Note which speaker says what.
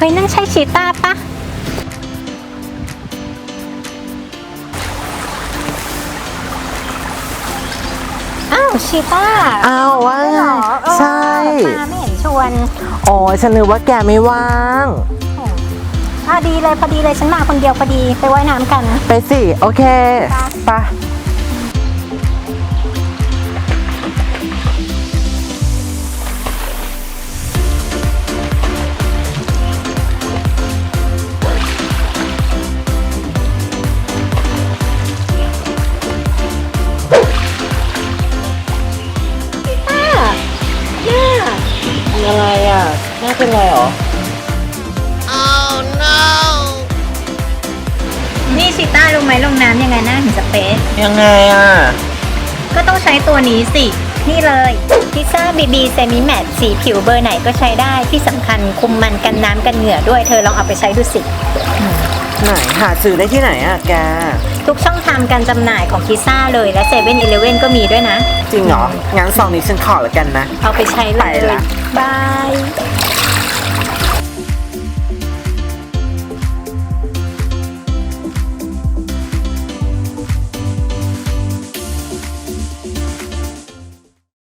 Speaker 1: เฮ้ยนั่นใช่ชีต้าปะอ้าวชีต้า
Speaker 2: อ้าวว่าไง
Speaker 1: เหรอเออ
Speaker 2: ใช่
Speaker 1: มาไม่เห็นชวน
Speaker 2: อ๋อฉันนึกว่าแกไม่ว่าง
Speaker 1: อะดีเลยพอดีเลยฉันมาคนเดียวพอดีไปว่ายน้ำกัน
Speaker 2: ไปสิ โอเค ไป อะไรอะน่าเป็นไรหรอ
Speaker 1: นี่ชิต้ารู้ไหมลงน้ำยังไงหน้าถึงจะเป๊ะ
Speaker 2: ยังไงอะ
Speaker 1: ก็ต้องใช้ตัวนี้สิ นี่เลยพิซซ่าบีบีเซมิแมตสีผิวเบอร์ไหนก็ใช้ได้ที่สำคัญคุมมันกันน้ำกันเหงื่อด้วยเธอลองเอาไปใช้ดูสิ
Speaker 2: ไหนหาซื้อได้ที่ไหนอะแก
Speaker 1: ทุกช่องทางการจำหน่ายของพิซซ่าเลยและเซเว่นอีเลเว่นก็มีด้วยนะ
Speaker 2: จริงเหรอ งั้นซองนี้ฉันขอละกันนะ
Speaker 1: เอาไปใช้เล
Speaker 2: ไป
Speaker 1: ย
Speaker 2: ละ
Speaker 1: บาย